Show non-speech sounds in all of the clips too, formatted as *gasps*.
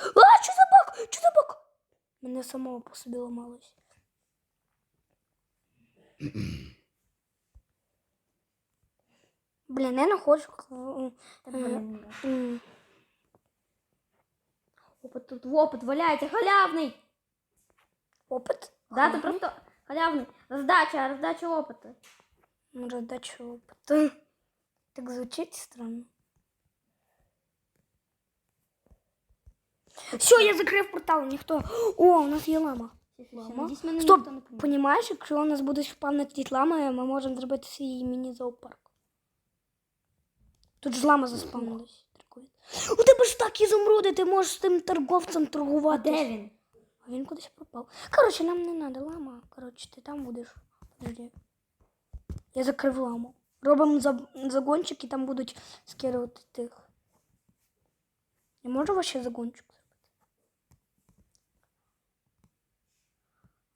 А, що за бак? Що за бак? Мене самого по собі ламалось. Блін, я не хочу. Опит тут опит валяється, халявний. Опит? Да, ти просто халявний. Роздача, роздача опиту. Може, дача опиту. Так звучить странно. Все, я закрив портал, ніхто. О, у нас є лама. Лама? Стоп. Понімаєш, якщо у нас будуть спавнити лами, ми можемо зробити свій міні-зоопарк. Тут ж лама заспавнилась. У тебе ж так ізумруди, ти можеш з тим торговцем А торгувати. де він? А він кудись пропав. Коротше, нам не треба лама. Коротше, ти там будеш. Подожди. Я закрив ламу. Робимо загончик і там будуть скерувати тих. Я можу вообще загончик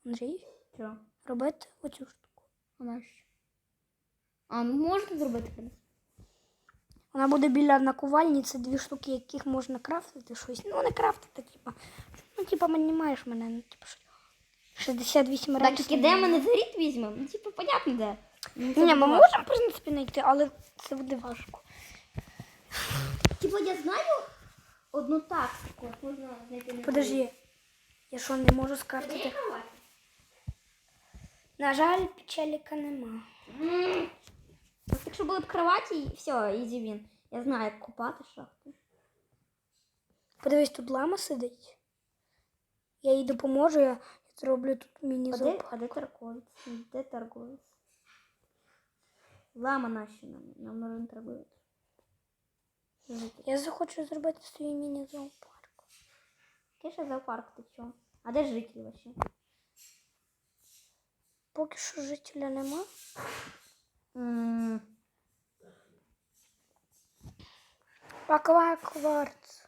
Андрій, Що? робити оцю штуку. А нащо? А, ну можете зробити колись? Вона буде біля накувальні, це дві штуки, яких можна крафтити щось. Ну, не крафтити, типа. Ну, типа, понімаєш мене, ну, типа, що 68 Так, рельсів. тільки де ми не зарід візьмемо? Ну, типу, понятно, де. Ну, це Ні, ми важко. можемо, в принципі, знайти, але це буде важко. Типу, я знаю одну тактику, як можна знайти на Подожди. Я що, не можу скрафтити? На жаль, печаліка нема. Якщо були б кроваті, все, ізі він. Я знаю, як купати шахту. Подивись, тут лама сидить. Я їй допоможу, я зроблю тут міні-зоопарк. а де торговець? Де торговець? Лама наші нам, нам нужен торговець. Я захочу зробити свій міні-зоопарк. Який ще зоопарк, ти чо? А де жителі вообще? Поки що жителя нема. М, Аква кварц.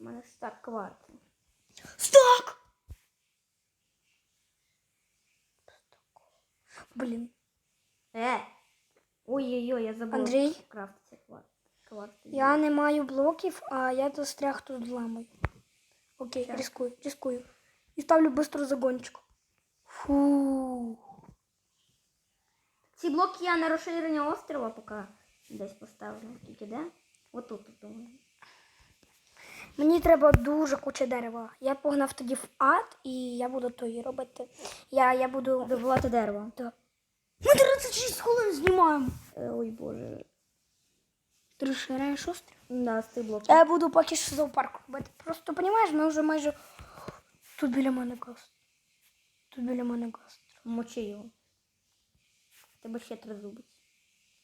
У мене ж так кварц. Стак! Блін. Е! Ой-ой-ой, я забула. Андрій? що Крафтиться кварц. Я не маю блоків, а я застряг тут з ламою. Окей, Так. рискую, рискую. І ставлю быстро загончик. Фу. Ці блоки я на розширення острова поки десь поставлю. Тільки де? Отут, тут, думаю. Мені треба дуже куча дерева. Я погнав тоді в ад, і я буду тої робити. Я, я буду. Добувати дерево. Да. Ми 36 хвилин знімаємо. Е, ой боже. Розширяєш острів? Да, тих. Я буду поки що зоопарк робити. Просто розумієш, ми вже майже. Тут біля мене газ. Тут біля мене газ. Мочи його. Тебе ще тризубець.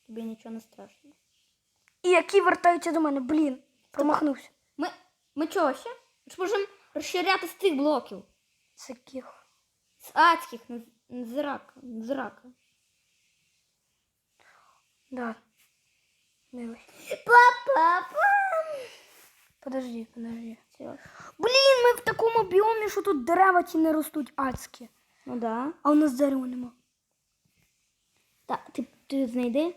Тобі нічого не страшно. І які вертаються до мене, блін, промахнувся. Ми, ми чого ще? Ми ж можемо розширяти з тих блоків. З яких? З адських, з- рака. З рака. Да. Дивись. Па-па-па. Подожди, подожди. Все. Блін, ми в такому біомі, що тут дерева ті не ростуть адські. Ну да. А у нас дерева нема. Так, ти, ти знайди.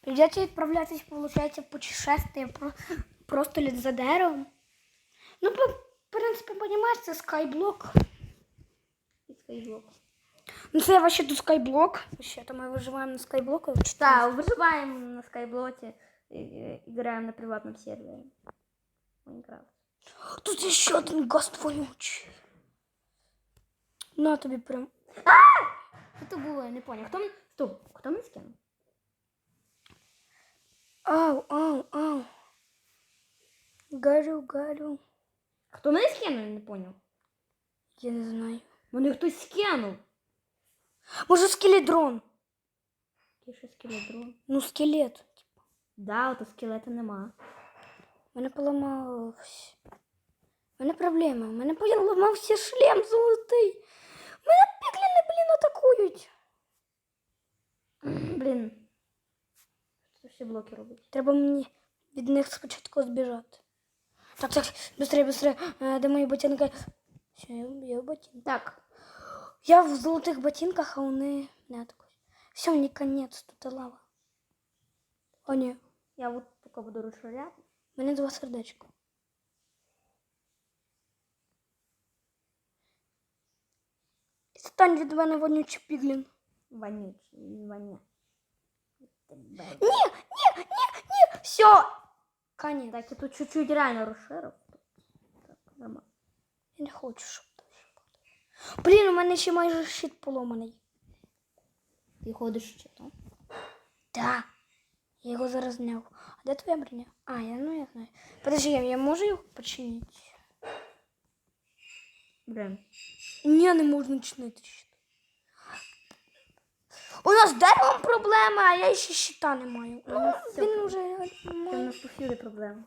Придеться відправлятись, виходить, в путешествие про, просто лід за деревом. Ну, по- в принципі, розумієш, це скайблок. Під свій блок. Ну, це вообще тут скайблок. Вообще, то ми виживаємо на скайблоку. Так, виживаємо на скайблоті. і- і- Граємо на приватному сервері. Майнкрафт. Тут є ще один гаст вонючий. На тобі прям. Що то було, я не поняв. Хто, м- Стоп, хто мене скинув? Ау, ау, ау. Горю, горю. Хто мене скинув, я не поняв. Я не знаю. Мене хтось скинув. Може скеледрон? Ще скеледрон. Ну, скелет. Да, ото скелета нема. У Мене поламався. У мене проблема. У мене поламався шлем золотий. Мене пігліни, блін, атакують. *clears throat* Блін. Що ще блоки робить? Треба мені від них спочатку збіжати. Так, так, быстрее, быстрее. Е, Де мої ботинки? Все, я, в ботинках. Так. Я в золотих ботинках, а вони Нет, такой. Все, мне конец, тут лава. О, ні, Я вот поки буду розширяти. в мене два сердечка. Стань від мене вонючий піглін. Вонючий, воня. Тебе. Ні, ні, ні, ні, все. Конец. Так, я тут чуть-чуть реально розширив. Так, нормально. Я не хочу, щоб далі було. Блін, у мене ще майже щит поломаний. Ти ходиш ще, так? Я його зараз зняв. А де твоя броня? А, я ну я знаю. Подожди, я, я можу його починити? Блин. Ні, не можна чинити щит. У нас з деревом проблема, а я ще щита не маю. Ну, все. Він уже у нас повсюди проблеми.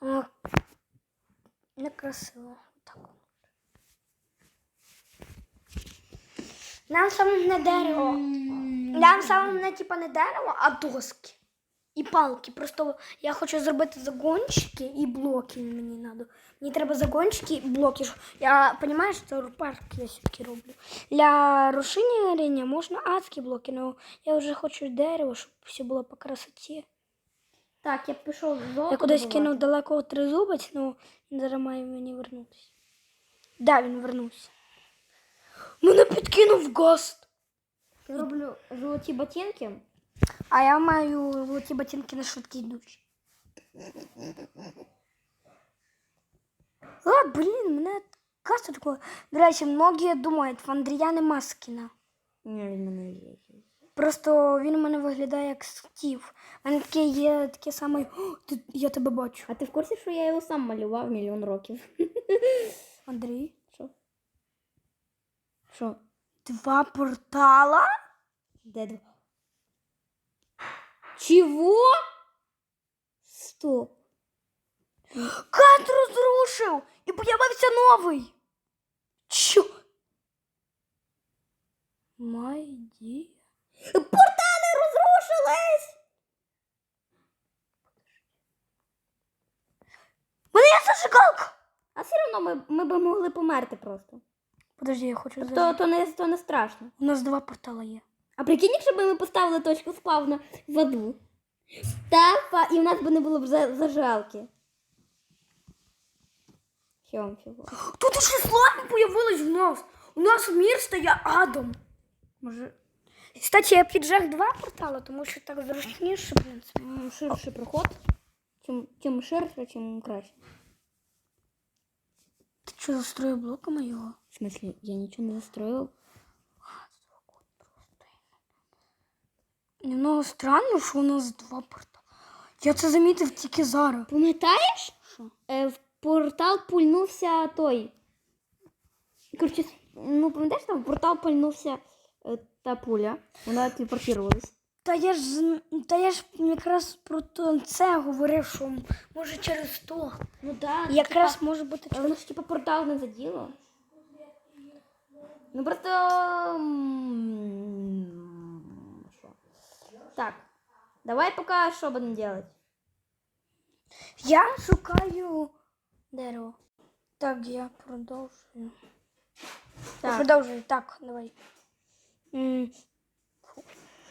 О, Некрасиво. Так. Нам саме не дерево. Нам саме не типа не дерево, а доски. І палки. Просто я хочу зробити загончики і блоки мені треба. Мені треба загончики і блоки. Я розумію, що парк я сюди роблю. Для розширення можна адські блоки, але я вже хочу дерево, щоб все було по красоті. Так, я пішов з золото Я кудись кинув далеко тризубець, але він зараз має мені вернутися. Да, він вернувся. Мене підкинув гост. Я роблю золоті ботинки. А я маю золоті ботинки на швидкій душі. А, блін, мене каса такого. До речі, многі думають, в Андрія нема скіна. Ні, він мене є. Просто він у мене виглядає як Стів. У мене таке є таке саме. «О, ти- Я тебе бачу. А ти в курсі, що я його сам малював мільйон років? Андрій. Що? Два портала? Де два? Чего? Стоп. Кат розрушив і появився новий. Чо? Майді. Портали розрушились! Мене є зажигалка. А все одно ми, ми би могли померти просто. Подожди, я хочу То, зажигати. то, не, то не страшно. У нас два портала є. А прикинь, якщо б ми поставили точку спавна в аду. Та, і в нас би не було б за- зажигалки. Що вам чого? Тут ще славі появилось в нас. У нас мір стає адом. Може, Кстати, я піджег два портала, тому що так зручніше, в принципі. м, ширший проход? Чим, чим ширше, чим краще. Ти що застроїв блоками його? В смысле, я нічого не застроїв. Немного странно, що у нас два портали. Я це замітив тільки зараз. Пам'ятаєш? Е, в портал пульнувся той. Коротше, ну пам'ятаєш, там в портал пульнувся е, та пуля. Вона телепортувалась. Та я ж та я ж якраз про то- це говорив, що може через то. Ну так. Якраз може бути А через. воно ж типа портал не заділо. Ну просто. Так. Давай поки що будемо робити. Я шукаю дерево. Так, я продовжую. Я Так. Продовжую. Так, давай. М.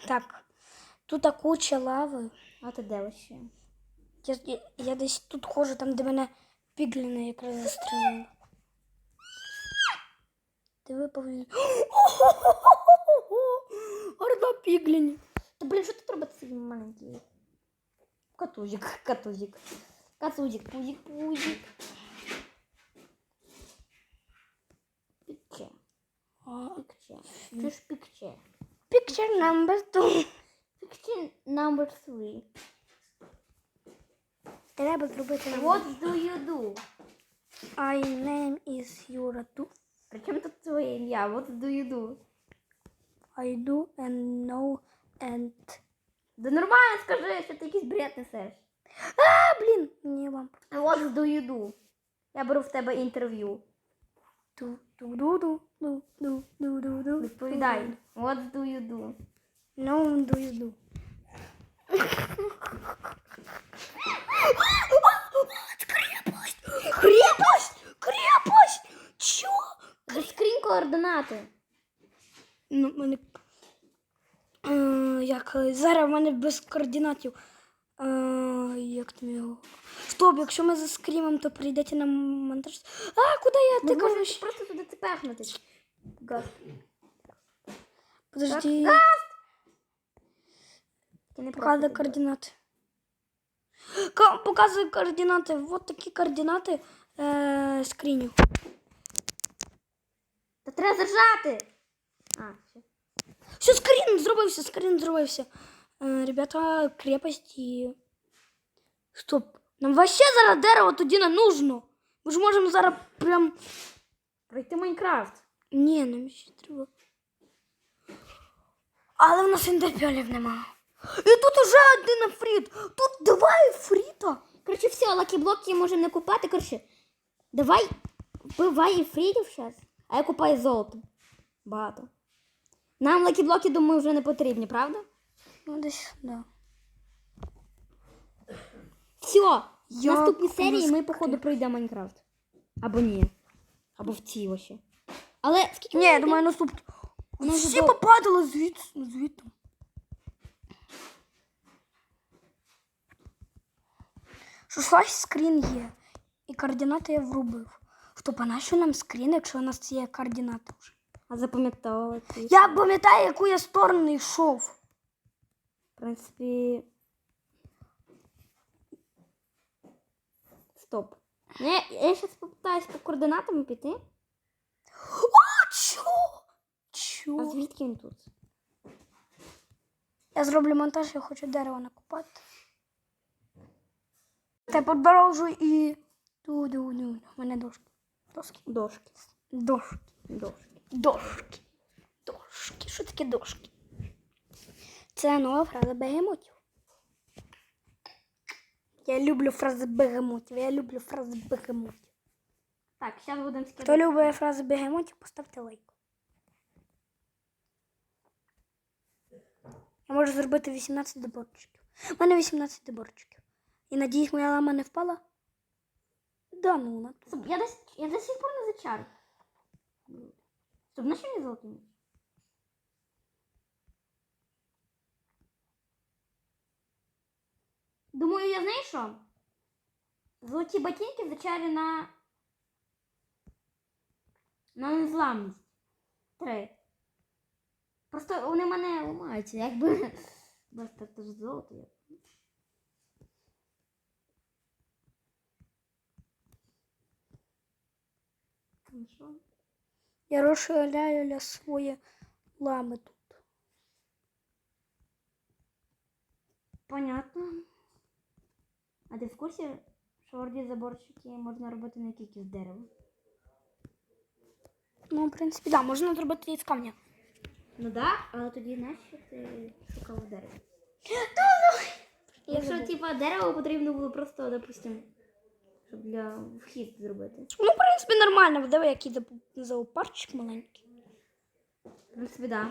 Так. Тут куча лави. А ти де ще? Я, я, я десь тут ходжу, там, де мене пігліна якраз застрелила. Ти випав. Орда *laughs* піглінів. Та блін, що тут робити цей маленький? Катузик, катузик. Катузик, пузик, пузик. Пікче, А, пікче. Що ж пікче? Picture number two. Пікче number three. Треба зробити. What do you do? I name is Юра при чем тут твое имя? What do you? I do and no and... Да нормально скажи, що ти якийсь бред несеш. А, блин, не вам. What do you do? Я беру в тебе інтерв'ю. Ду-ду-ду-ду-ду-ду-ду-ду. Відповідай. What do you do? No do you do. Крепость! Крепость! Скрінь координати. Ну, мене. Е, як е, зараз в мене без координатів. Е, як там його? Стоп, якщо ми заскрімемо, то прийдете на монтаж. А, куди я Ми ти можемо кажеш? просто туди тепехнути. Газ. Подожди, Ти не показує просто координати. Ка- Показує координати. Вот такі координати е, скріню. Та треба зажати. А, все. Все, скрін зробився, скрін зробився. Е, ребята, крепость. Стоп. Нам вообще зараз дерево тоді не нужно. Ми ж можемо зараз прям. Пройти Майнкрафт. Ні, нам ще треба. Але в нас індерпелів нема. І тут уже один фріт. Тут два фріта. Коротше, все, лакі-блоки можемо не купати. Коротше, давай вбивай фрідів зараз, а я купаю золото. Багато. Нам лакі-блоки, думаю, вже не потрібні, правда? Ну, десь, да. Все, в Я наступній серії ми, походу, пройдемо Майнкрафт. Або ні. Або в цій вообще. Але скільки Ні, я думаю, наступний. Воно вже Всі дов- попадали звідси, звідти. Що щось скрін є. І координати я врубив. Стоп, а нащо нам скрін, якщо у нас є координати вже? А запам'ятовувати. Я пам'ятаю, яку я сторону йшов. В принципі. Стоп. Ну, Я, я попитаюсь по координатам піти. А чо? А звідки він тут? Я зроблю монтаж, я хочу дерево накопати. Та продовжуй і. Ду-ду-ду. У мене дошки. Доски. Дошки. Дошки. Дошки. Дошки. Дошки. Що таке дошки? Це нова фраза бегемотів. Я люблю фрази бегемотів. Я люблю фрази бегемотів. Так, зараз будемо скидати. Хто любить фрази бегемотів, поставте лайк. Я можу зробити 18 доборчиків. У мене 18 доборчиків. І надіюсь, моя лама не впала. Да, ну тут. Стоп, я до, я до сих пор не зачар. Стоп, на що мені золотий меч? Думаю, я знаю що? Золоті ботинки зачарі на. На незламність. Три. Просто вони мене ламаються, якби. *laughs* Просто це ж золото. Там що? Я розширяю своє лами тут. Понятно. А ти в курсі, що орді заборчики можна робити не тільки з дерева? Ну, в принципі, да, можна зробити і з камня. Ну да, але тоді нащо ти шукав дерево? *gasps* Якщо типа дерево потрібно було просто, допустим, щоб для вхід зробити. Ну, в принципі, нормально, диви, який зоопарчик маленький. В принципі, да.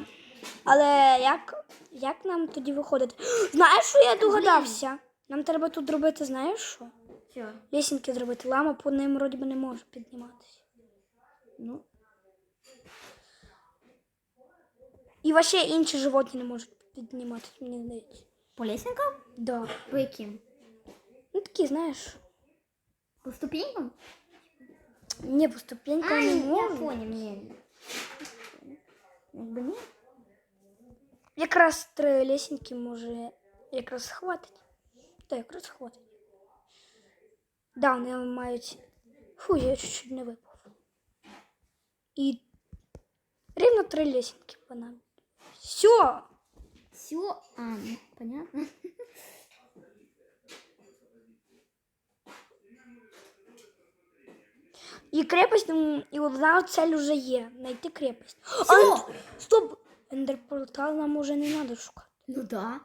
Але як, як нам тоді виходити? *gasps* Знаєш, що я догадався? Нам треба тут робити, знаєш що? Що? Лісінки зробити. Лама по ним вроді би не може підніматися. Ну, І вообще інші животні не можуть підніматися, мені здається. по лесенкам? Да. По яким? Ну такі, знаєш. По ступенькам? Не по ступенькам А, не ні, я можуть. поняв, ні. Якби ні. Якраз три лісінки може якраз хватить. Так, якраз хватить. Да, вони мають. Фу, я чуть-чуть не випав. І рівно три лісінки по нам. Все! Все, а, ну, понятно. І крепость, і одна цель вже є. Знайти крепость. А, стоп! Ендерпортал нам уже не треба шукати. Ну да.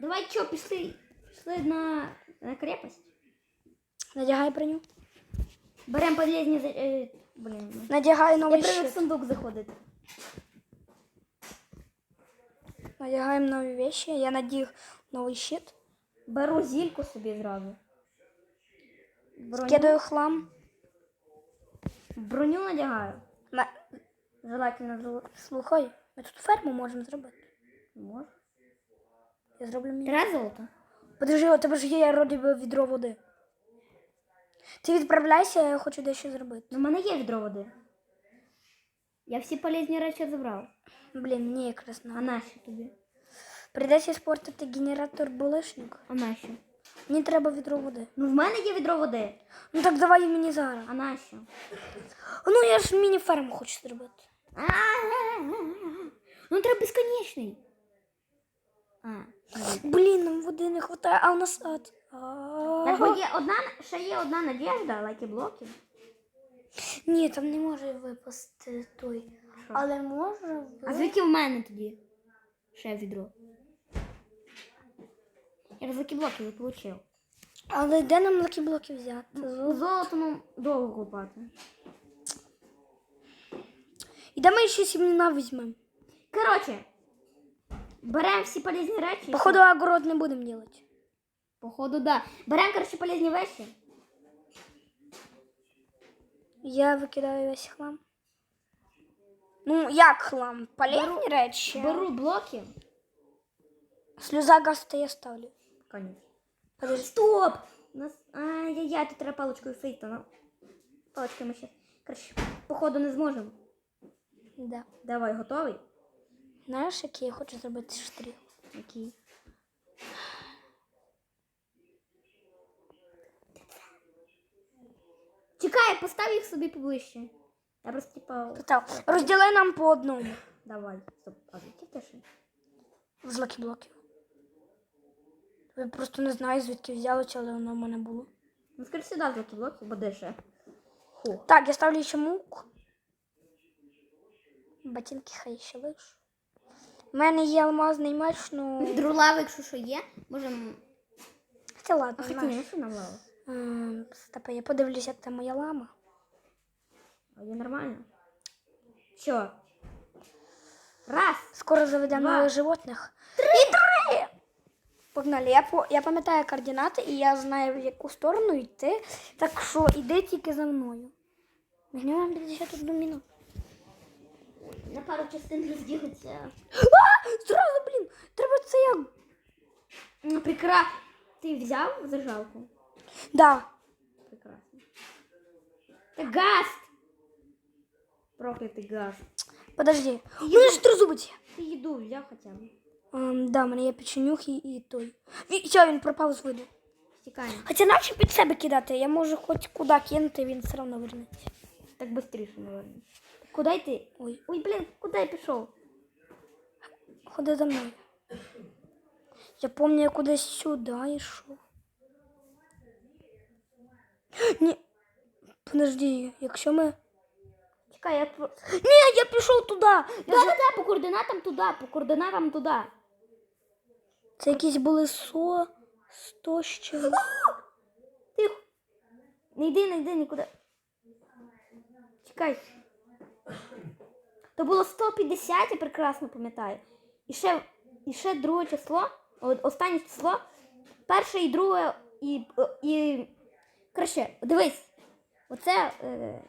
Давай що, пішли, пішли на, на крепость. Надягай броню. Беремо полезні... за- Е, блін. ну. Надягай Я новий привик в щит. сундук заходити. Надягаємо нові вещи. Я надіг новий щит. Беру зільку собі зразу. Броню, Кидаю хлам. броню надягаю. На... Желательно. Слухай, ми тут ферму можемо зробити. Може. Я зроблю мій. Треба золото? Подожди, у тебе ж є роді відро води. Ти відправляйся, я хочу дещо зробити. Ну, в мене є відро води. Я всі полезні речі забрав. Блін, мені якраз А на. нащо тобі? Прийдеться спортити генератор булишник. А нащо? Мені треба відро води. Ну, в мене є відро води. Ну так давай мені зараз. А нащо? Ну я ж міні-ферму хочу зробити. Ну, треба безконечний. А, Блін, нам води не вистачає, а у нас ад. так, є одна, ще є одна надіжда, лайки блоки. Ні, там не може випасти той. Але може. А звідки в мене тоді? Ще відро. Я ж лакі блоки не отримав. Але де нам такі блоки взяти? Зо- Золото ну, довго купати. І де ми ще сімена візьмемо? Коротше, беремо всі полезні речі. Походу, огород не будемо робити. Походу, да. Беремо, коротше, полезні речі. Я викидаю весь хлам. Ну, як хлам? Полезні речі. Беру блоки. Сльоза гаста я ставлю. Конечно. Подожди. Стоп! У нас... Ай-яй-яй, тут треба паличкою фейта. Ну. Паличкою ми ще. Коротше, походу не зможемо. Да. Давай, готовий? Знаєш, який я хочу зробити штрих? Окей. Чекай, постав їх собі поближче. Я просто типа. Питав. Розділи нам по одному Давай. Стоп. А звідки ти ще? з лакі-блоків. Я просто не знаю, звідки взялося, але воно в мене було. Ну скажи сюди звуки блоки, бо де ще. Ху. Так, я ставлю ще мук. Ботинки хай ще лиш. У мене є алмазний меч, ну. *laughs* Друлава, якщо що є, можемо. Це ладно, знаєш. не що нам лава? Ем, Стопе, я подивлюся, як там моя лама. А є нормально. Що? Раз. Скоро заведемо Два. нових животних. Три! І три! Погнали. Я, по, я пам'ятаю координати і я знаю, в яку сторону йти. Так що іди тільки за мною. Мені вам 51 минут. На пару частин розділиться. А! Зразу, блін! Треба це як. Прикра. Ти взяв зажалку? Да. Прекрасно. Та гаст! Проклятий гаст. Подожди. У мене ж тризубець. Ти їду взяв хоча б. Ем, да, мене є печенюх і, той. Все, він пропав з виду. Стікаємо. Хоча наче під себе кидати, я можу хоч куди кинути, він все одно вернеться. Так швидше, наверное. Куди йти? Ой, Ой, блін, куди я пішов? ходи за мною. Я пам'ятаю, я кудись сюди йшов. *gasps* Ні. Подожди, якщо ми. Чекай, я. Ні, я пішов туди. Да, да, да, по координатам туди, по координатам туди. Це якісь були со, сто чим. *gasps* Тихо. Не йди, не йди нікуди. Чекай. То було 150, я прекрасно пам'ятаю. І ще, і ще друге число, останнє число, перше і друге, і. і... Коротше, дивись. Оце. Е...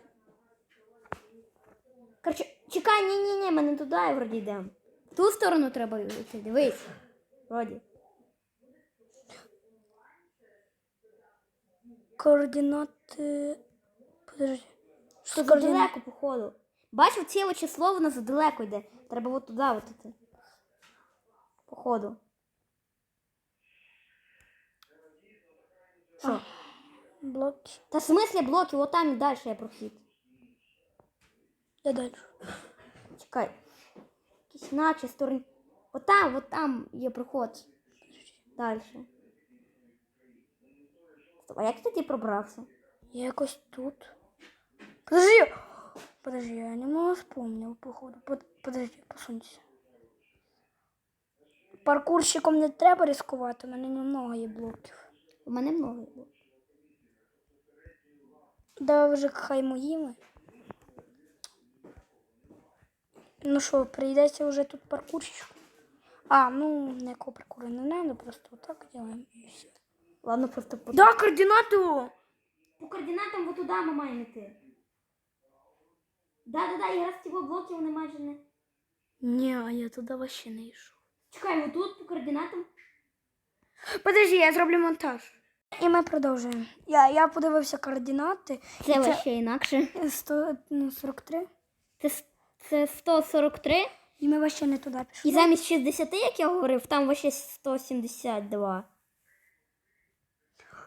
Коротше, чекай, ні, ні, ні, ми не туди вроді йдемо. В ту сторону треба йти, дивись. Вроді. Координати. Подожди. Що координати? задалеко, походу. Бачив, ціле число воно задалеко йде. Треба от туди от іти. Походу. Що? Блоки. Та в смислі блоки, от там і далі є прохід. Де далі? Чекай. Якісь наче сторони. От там, от там є проход. Далі. А як ти пробрався? Я якось тут. Подожди. Подожди, я немного вспомнил, походу. Под- Подожди, посунься. Паркурщиком не треба ризикувати, у мене немного є блоків. У мене много було. Давай вже хай моїми. Ну що, прийдеться вже тут паркурщик. А, ну, ніякого паркуру не треба, просто отак робимо і все. Ладно, просто Да, координати! по координатам от туди ми маємо йти. Да-да-да, якраз ці блоки вони майже не. Ні, а я туди вообще не йшов. Чекай, отут по координатам. Подожди, я зроблю монтаж. І ми продовжуємо. Я, я подивився координати. Це Це- вообще інакше. 143. Це, це 143. І ми вообще не туди пішли. І замість 60, як я говорив, там вообще 172.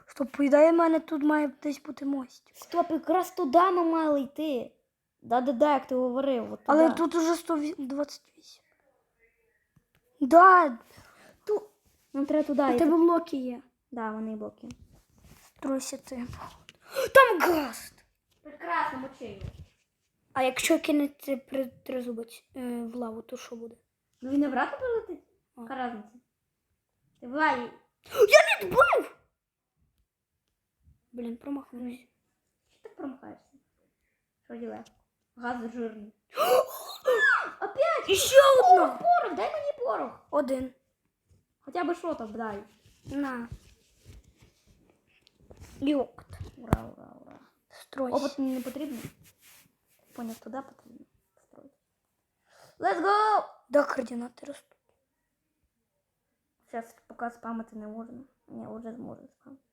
Стоп, по ідеї, в мене тут має десь бути мостик. Стоп, якраз туди ми мали йти. Да-да-да, як ти говорив. От Але туди. тут уже 128. Да, Ту... Нам треба туди у йти. тебе блоки є. Да, вони блоки. Тройся ти. Там гаст. Прекрасно, мочи. А якщо кинути тризубець е, в лаву, то що буде? Ну він обратно прилетить? Яка разниця? Ти влай. Я не збив! Блін, промахнувся. Що ти промахаєшся? Що діле? Газ жирний. *gasps* Опять! І ще одна. Порох, дай мені порох. Один. Хоча б що там, дай. На. Йокт. Ура, ура, ура. Стройся. Опит не потрібно. Поняв, туди потрібно. Строїть. Let's go! Да, координати ростуть. Зараз поки спамити не можна. Ні, вже зможу спамити.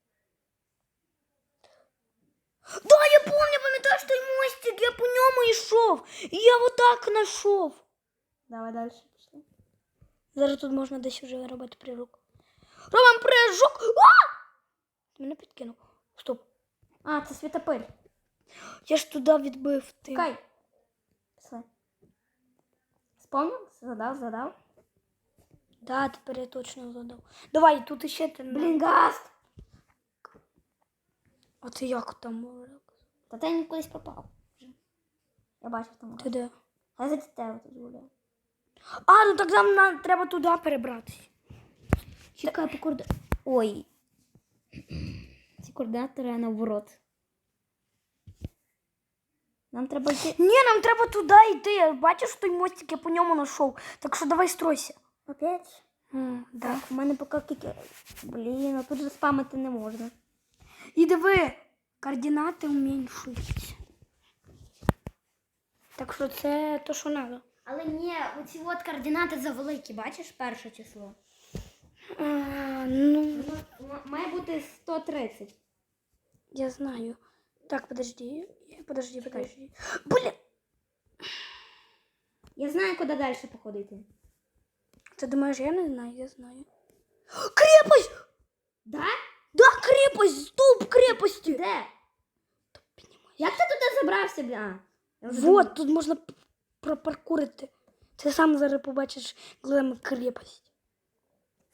Да, я помню, пам'ятаєш той мостик, я по ньому йшов. І я отак знайшов. Давай далі пішли. Зараз тут можна десь вже робити прыжок. Робимо прыжок. А! Ти мене підкинув. Стоп. А, це світопиль. Я ж туди відбив ти. Чекай. Пішли. Спомнив? Задав, задав. Да, тепер я точно задав. Давай, тут іще ти. Блін, гаст! А ти як там? Та ти кудись пропав. вже. Я бачив там. Ти де? А за тебе тут гуляю. А, ну так нам на- треба туди перебратися. Чекай, по коорди... Ой. Ці координатори наоборот. Нам треба йти. Ні, нам треба туди йти. Бачиш той мостик, я по ньому знайшов. Так що давай стройся. Опять? М, да. Так, у мене поки кілька. Блін, а тут же спамити не можна. І диви, координати уменьшуються. Так що це то, що треба. Але ні, оці от координати завеликі, бачиш, перше число. А, ну, Має бути 130. я знаю. Так, подожди. Подожди, подожди. Блін, Я знаю, куди далі походити. ти думаєш, я не знаю, я знаю. Крепость! Да? Да, крепость! Стовп крепості! Де? Як ти туди забрався, бля? Вот, тут можна п- пропаркурити. Ти сам зараз побачиш глем крепость.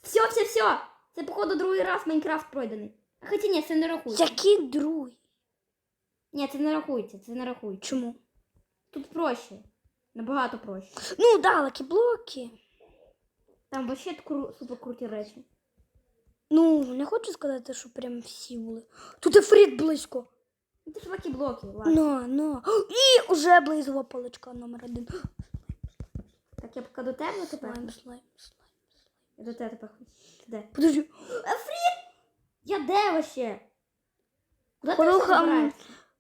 Все, все, все. Це, походу, другий раз Майнкрафт пройдений. А хоча ні, це не рахується. Який другий? Ні, це не рахується, це не рахується. Чому? Тут проще. Набагато проще. Ну, да, лакі-блоки. Там вообще кру... супер круті речі. Ну, не хочу сказати, що прям всі були. Тут і фріт близько. Ну, Це ж лакі блоки, ладно. На, на. І уже близова паличка номер один. Так я поки до тебе тепер. Слайм, слайм, слайм. Я до тебе тепер. Де? Подожди. Я де вообще? Куди ти?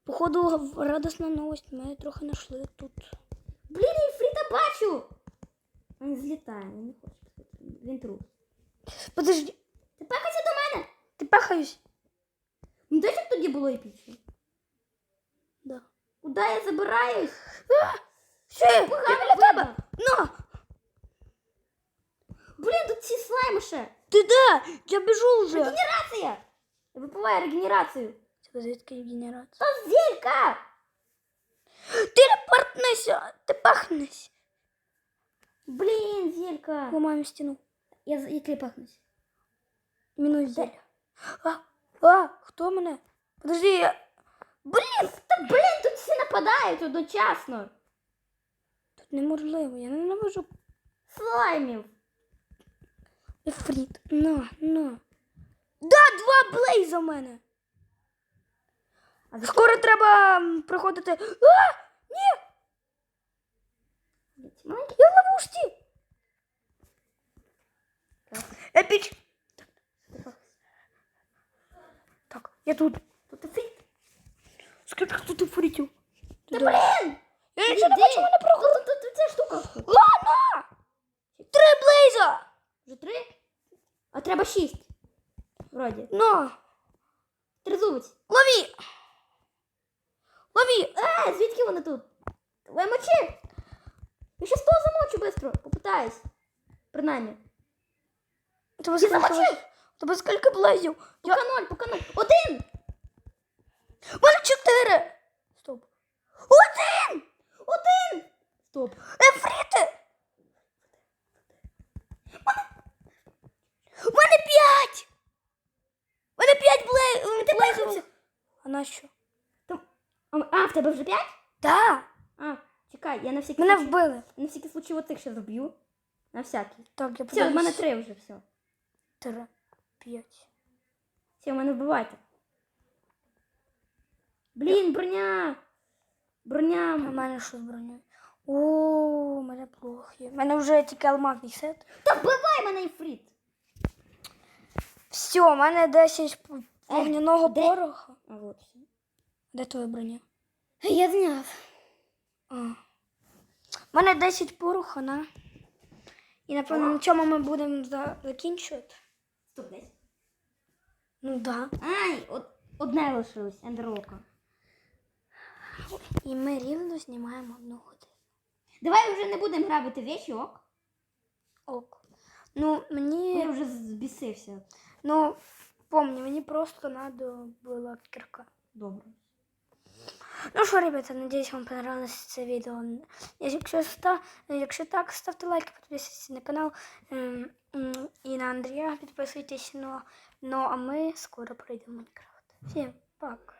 походу, радісна новость. Ми трохи знайшли тут. Блін, я Фріда бачу! Він злітає, він не хоче. Він трус. Подожди. Ти пехайся до мене! Ти пехаюсь? Ну де ж тоді було епічно? Да. Куди я забираюсь? Все, я Погано біля тебе. видно. На, Блін, тут ці слайми ще. ти де? Я біжу вже. Регенерація! Я випиваю регенерацію. Звідки генерація? Та зелька! Телепортнися, ти пахнеш. Блін, зелька. Ламаємо стіну. Я, я кліпахнусь. Мінус зілля. А, а, хто мене? Подожди, я... Блін, та блін, тут всі нападають одночасно. Тут неможливо, я ненавижу Слаймів. Ефріт. На, на. Да, два блейза в мене. Скоро треба проходити. А! Маленький. Я в ловушці. Так. Епіч. Так, я тут. Тут ефріт. Скільки тут ефрітів? Та Туди. блін! Я що не бачу мене проходить? Тут, ця штука. Ладно! Три блейза! Вже три? А треба шість. Вроді. Ну, Тризубець. лови! Лови! Е, звідки вони тут? Давай мочи. Я щас того замочу быстро. Попитаюсь. Принаймні. Тебе Ти скільки, замочив? тебе скільки блейзів? Я... Пока ноль, пока ноль. Один! У мене чотири! Стоп. Один! Один! Стоп. Ефріти! У мене п'ять! У мене п'ять блей... Блейзів. А на що? А, а, в тебе вже п'ять? Да, А, чекай, я на всякий мене случай... вбили. На всякий случай оцих ще зроб'ю. На всякий. Так, я Все, в мене три вже, все. Три, п'ять. Все, в мене вбивайте. Блін, броня! Броня. В мене що з бронею? О, у мене плохо. У мене вже тільки алмазний сет. Та вбивай мене, Іфріт! Все, у мене 10 п- вогняного де? пороха. А вот все. Де твоя броня? Я зняв. У мене 10 пороха, на. І напевно на цьому ми будемо за... закінчувати. Стоп, десь. Ну да. Ай, од... одне лишилось, ендерлока. І ми рівно знімаємо одну годину. Давай вже не будемо грабити вещі, ок? Ок. Ну, мені. Я вже збісився. Ну, помню, мені просто надо була кірка. Добре. Ну що, ребята, надіюсь, вам понравилось це відео. Якщо, ста... Якщо так, ставте лайк, підписуйтесь на канал. Ем, м, І на Андрія підписуйтесь. Ну, ну а ми скоро пройдемо Майнкрафт. Всім пока.